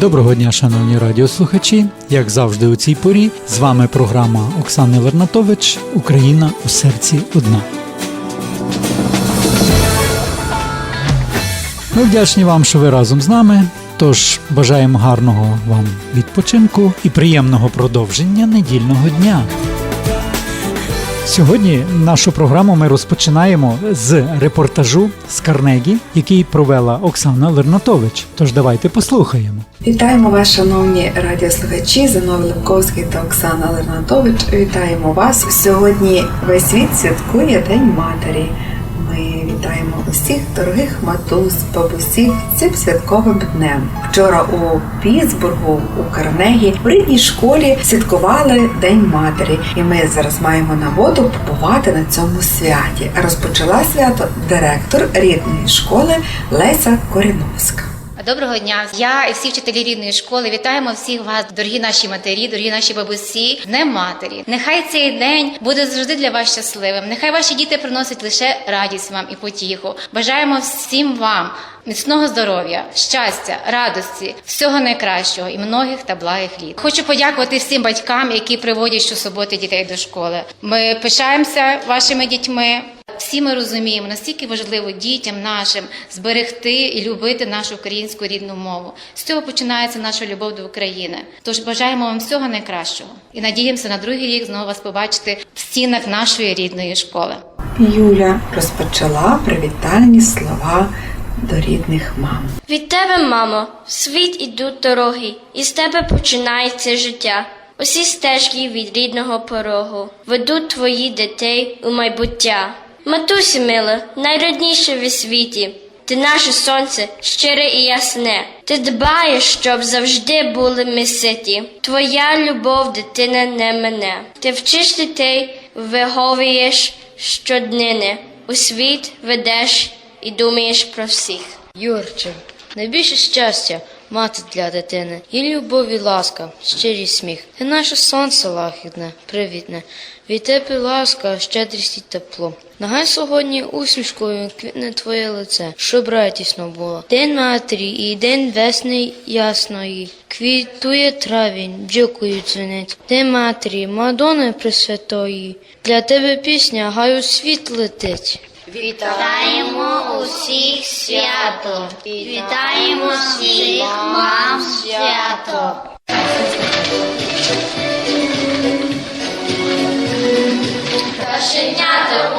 Доброго дня, шановні радіослухачі. Як завжди у цій порі, з вами програма Оксани Лернатович Україна у серці одна. Ми вдячні вам, що ви разом з нами. Тож бажаємо гарного вам відпочинку і приємного продовження недільного дня. Сьогодні нашу програму ми розпочинаємо з репортажу з Карнегі, який провела Оксана Лернатович. Тож давайте послухаємо. Вітаємо вас, шановні радіослухачі, Зиновій Левковський та Оксана Лернатович. Вітаємо вас. Сьогодні весь світ святкує День Матері. Ми вітаємо усіх дорогих матусь, бабусів цим святковим днем. Вчора у Пітсбургу, у Карнегі, в рідній школі святкували День Матері, і ми зараз маємо нагоду побувати на цьому святі. Розпочала свято директор рідної школи Леся Коріновська. Доброго дня! Я і всі вчителі рідної школи вітаємо всіх вас, дорогі наші матері, дорогі наші бабусі, Днем матері. Нехай цей день буде завжди для вас щасливим. Нехай ваші діти приносять лише радість вам і потіху. Бажаємо всім вам міцного здоров'я, щастя, радості, всього найкращого і многих та благих літ. Хочу подякувати всім батькам, які приводять щосуботи дітей до школи. Ми пишаємося вашими дітьми. Всі ми розуміємо, наскільки важливо дітям нашим зберегти і любити нашу українську рідну мову. З цього починається наша любов до України. Тож бажаємо вам всього найкращого і надіємося на другий рік знову вас побачити в стінах нашої рідної школи. Юля розпочала привітальні слова до рідних мам. Від тебе, мамо, в світ ідуть дороги, і з тебе починається життя. Усі стежки від рідного порогу ведуть твої дітей у майбуття. Матусі мила, найрідніше в світі. Ти наше сонце, щире і ясне. Ти дбаєш, щоб завжди були ми ситі. Твоя любов, дитина, не мене. Ти вчиш дітей, виховуєш щоднини. У світ ведеш і думаєш про всіх. Юрче, найбільше щастя мати для дитини, і любов, і ласка, щирий сміх. Ти наше сонце лагідне, привітне, від тебе ласка, щедрість і тепло. Нехай сьогодні усмішкою квітне твоє лице, щоб радісно було. День матері і день весни ясної. Квітує травінь, бджілкою дзвенить. День матері, Мадони Пресвятої. Для тебе пісня, гай у світ летить. Вітаємо усіх свято, вітаємо всіх мам свято. Пташенята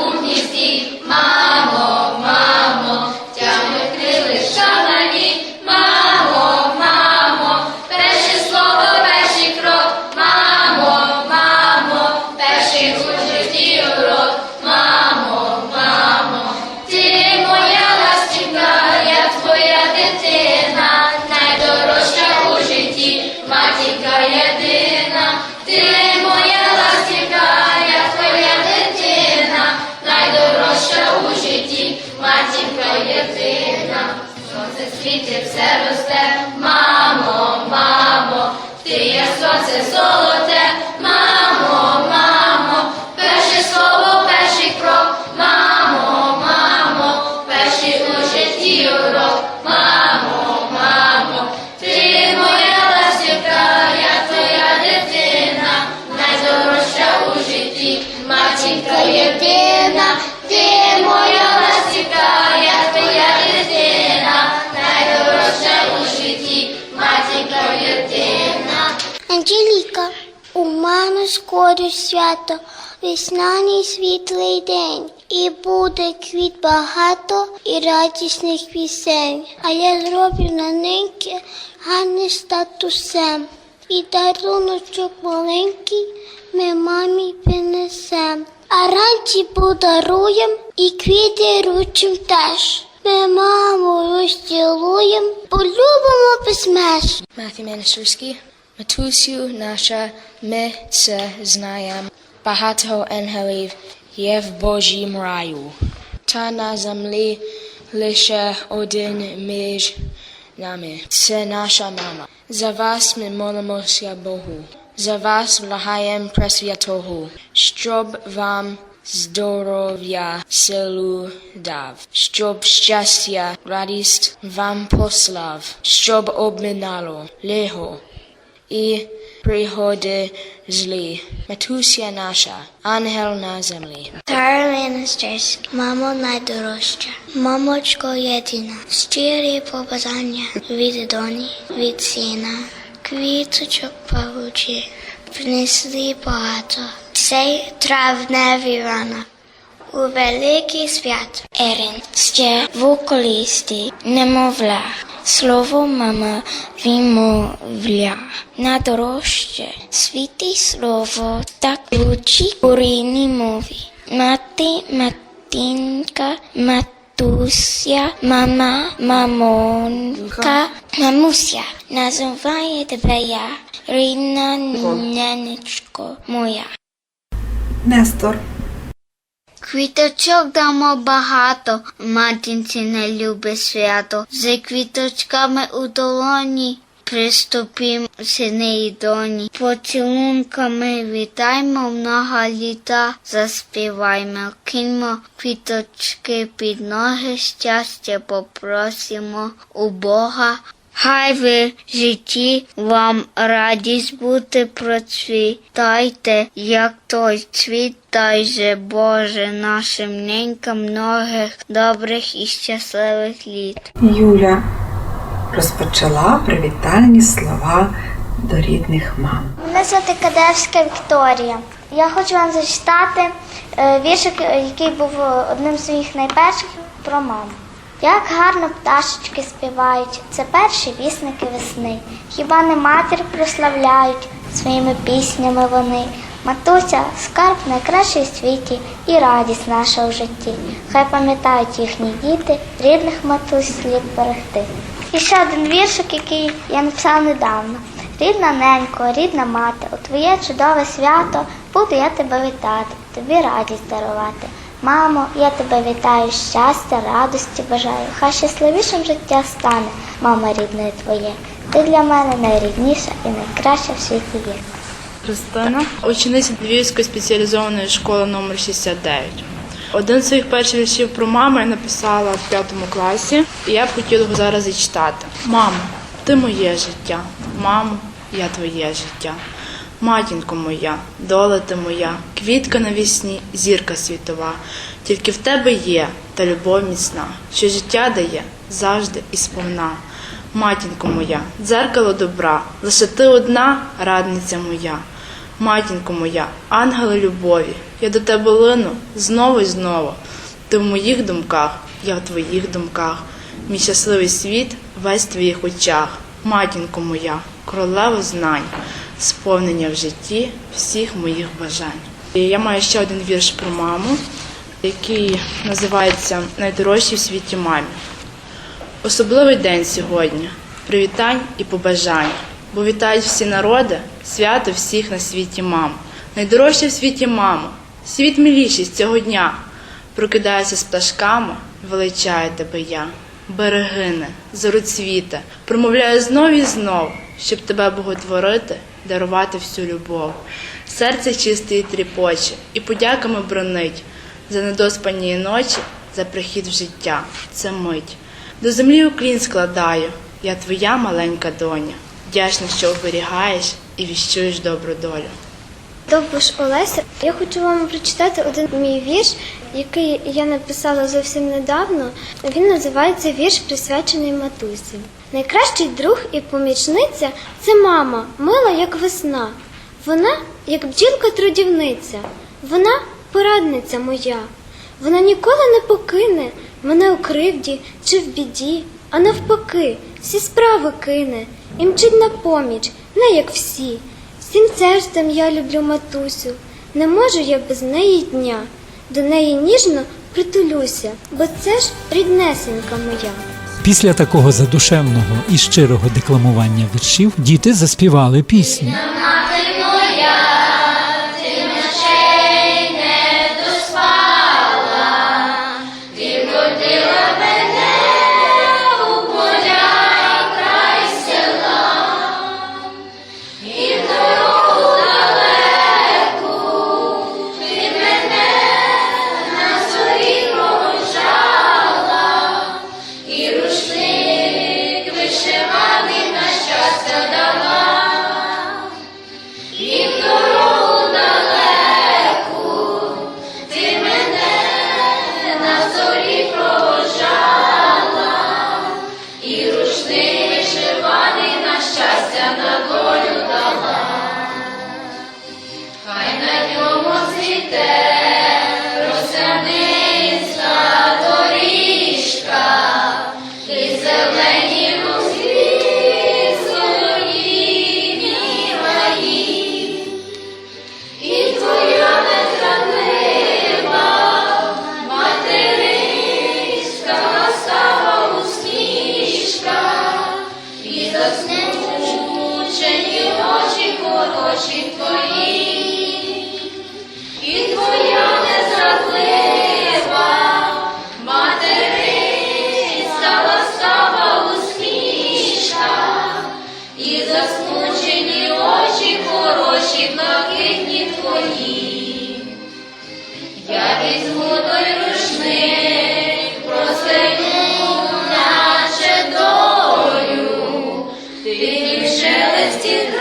перший у урок, мамо, мамо, ти моя ластівка, я твоя дитина, найдорожча у житті, матінка єдина, ти моя ластівка, я твоя дитина, найдорожча у житті, матінка єдина. Анжеліка, у мене скоро свято, весняний світлий день, і буде квіт багато і радісних пісень. А я зроблю на ниньки гарний статусем. І даруночок маленький ми мамі принесем. А ранці подаруєм і квіти ручим теж. Ми маму розцілуєм, полюбимо без меж. Матthew Міністерський, Матусю наша, ми це знаєм. Багато ангелів є в Божім раю. Та на землі лише один між нами. Це наша мама. За вас ми молимося Богу. За вас благаєм Пресвятого, щоб вам здоров'я, силу дав, щоб щастя, радість вам послав, щоб обминало лихо і пригоди злі. Матуся наша, ангел на землі. Дарвина Стерська, мамо найдорожча, мамочко єдина, щирі побажання від доні, від сина, квіточок павучі, принесли багато, цей травневий ранок. У великий свят Ерин ще в околісті немовля. Слово мама вимовля. На дорожче світи слово так лучі корінні мові. Мати, матінка, матуся, мама, мамонька, мамуся. Називає тебе я, рідна нянечко моя. Нестор. Квіточок дамо багато, матінці не любе свято. За квіточками у долоні приступім сини і доні. Поцілунками вітаймо много літа, заспіваймо, киньмо квіточки під ноги, щастя попросимо у Бога. Хай ви в житті вам радість бути процвітайте, як той цвіт, дай же Боже нашим ненькам многих добрих і щасливих літ. Юля розпочала привітальні слова до рідних мам. Мене звати Кадевська Вікторія. Я хочу вам зачитати е, віршик, який був одним з своїх найперших про маму. Як гарно пташечки співають, це перші вісники весни. Хіба не матір прославляють своїми піснями вони? Матуся скарб найкращий в світі і радість наша в житті. Хай пам'ятають їхні діти, рідних матусь слід берегти. І ще один віршик, який я написала недавно. Рідна ненько, рідна мати, у твоє чудове свято буду я тебе вітати, тобі радість дарувати. Мамо, я тебе вітаю, щастя, радості бажаю. Хай щасливішим життя стане, мама рідне твоє. Ти для мене найрідніша і найкраща в світі є. Христина, учениця Львівської спеціалізованої школи номер 69. Один з своїх перших віршів про маму я написала в п'ятому класі, і я б хотіла його зараз зачитати. Мамо, ти моє життя, мамо, я твоє життя. Матінко моя, доля ти моя, квітка на вісні, зірка світова. Тільки в тебе є та любов міцна, що життя дає завжди і сповна. Матінко моя, дзеркало добра, лише ти одна радниця моя. Матінко моя, ангели любові, я до тебе лину знову й знову. Ти в моїх думках, я в твоїх думках. Мій щасливий світ весь в твоїх очах. Матінко моя, королева знань, сповнення в житті всіх моїх бажань. Я маю ще один вірш про маму, який називається Найдорожчі в світі мамі. Особливий день сьогодні. Привітань і побажань. Бо вітають всі народи, свято всіх на світі мам. Найдорожча в світі мама, світ милішість цього дня. Прокидаюся з пташками, величаю тебе я. Берегине, зороцвіте, промовляю знов і знов, щоб тебе боготворити, дарувати всю любов. Серце чисте і тріпоче, і подяками бронить за недоспані ночі, за прихід в життя. Це мить. До землі уклін складаю, я твоя маленька доня. Вдячна, що оберігаєш і віщуєш добру долю. Довбуш Олеся, я хочу вам прочитати один мій вірш, який я написала зовсім недавно. Він називається Вірш присвячений матусі. Найкращий друг і помічниця це мама, мила як весна. Вона, як бджілка трудівниця, вона порадниця моя. Вона ніколи не покине мене у кривді чи в біді, а навпаки, всі справи кине і мчить на поміч, не як всі. Всім серцем я люблю матусю, не можу я без неї дня. До неї ніжно притулюся, бо це ж ріднесенька моя. Після такого задушевного і щирого декламування віршів діти заспівали пісню. очі твої, і твоя незрадлива материнська ласкава усмішка, і засмучені очі, хороші, блакитні твої. Я візьму той рушник, простину наче долю, ти в шелесті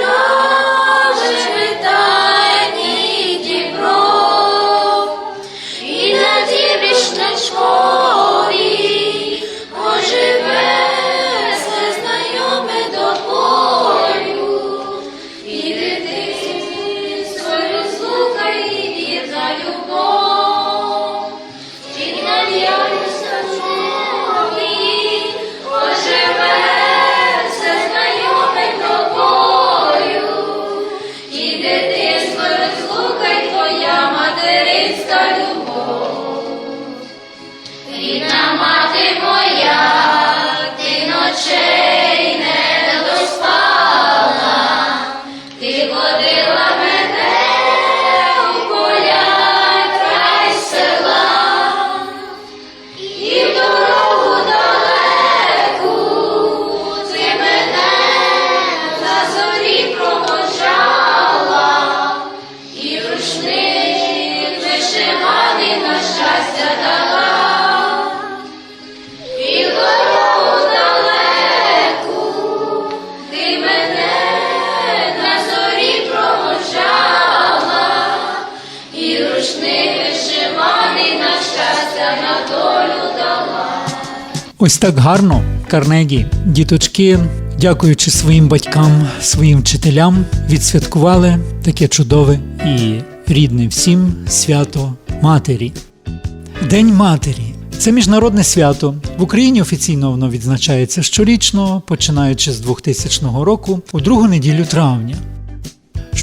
Ось так гарно, Карнегі, діточки, дякуючи своїм батькам, своїм вчителям, відсвяткували таке чудове і рідне всім свято Матері. День Матері. Це міжнародне свято. В Україні офіційно воно відзначається щорічно, починаючи з 2000 року у другу неділю травня.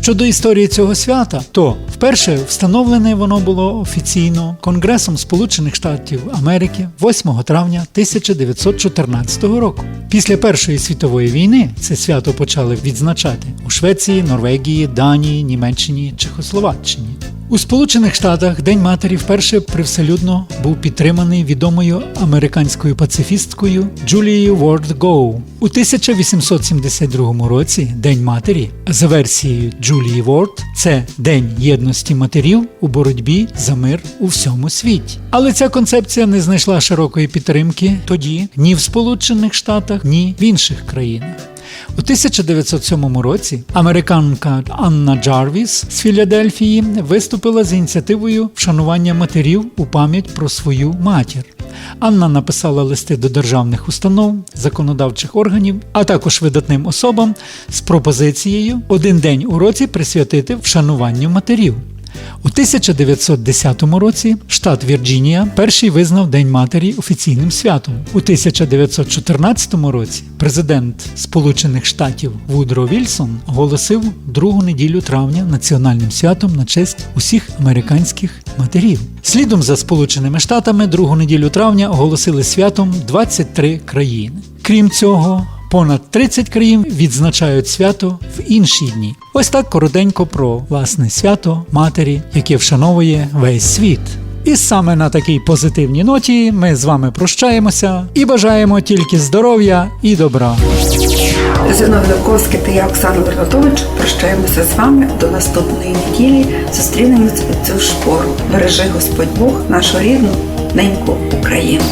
Щодо історії цього свята, то вперше встановлене воно було офіційно Конгресом Сполучених Штатів Америки 8 травня 1914 року. Після Першої світової війни це свято почали відзначати у Швеції, Норвегії, Данії, Німеччині, Чехословаччині. У Сполучених Штатах День Матері вперше привселюдно був підтриманий відомою американською пацифісткою Джулією Ворд Гоу. У 1872 році День Матері за версією Джулії Ворд це День єдності матерів у боротьбі за мир у всьому світі. Але ця концепція не знайшла широкої підтримки тоді ні в Сполучених Штатах, ні в інших країнах. У 1907 році американка Анна Джарвіс з Філадельфії виступила з ініціативою вшанування матерів у пам'ять про свою матір. Анна написала листи до державних установ, законодавчих органів, а також видатним особам з пропозицією один день у році присвятити вшануванню матерів. У 1910 році штат Вірджинія перший визнав День матері офіційним святом. У 1914 році президент Сполучених Штатів Вудро Вільсон оголосив другу неділю травня національним святом на честь усіх американських матерів. Слідом за Сполученими Штатами другу неділю травня оголосили святом 23 країни. Крім цього, Понад 30 країн відзначають свято в інші дні. Ось так коротенько про власне свято матері, яке вшановує весь світ. І саме на такій позитивній ноті ми з вами прощаємося і бажаємо тільки здоров'я і добра. Зиновій Левковський та я, Оксана Лернатович, прощаємося з вами до наступної неділі. Зустрінемось у цю ж пору. Бережи Господь Бог, нашу рідну, неньку Україну.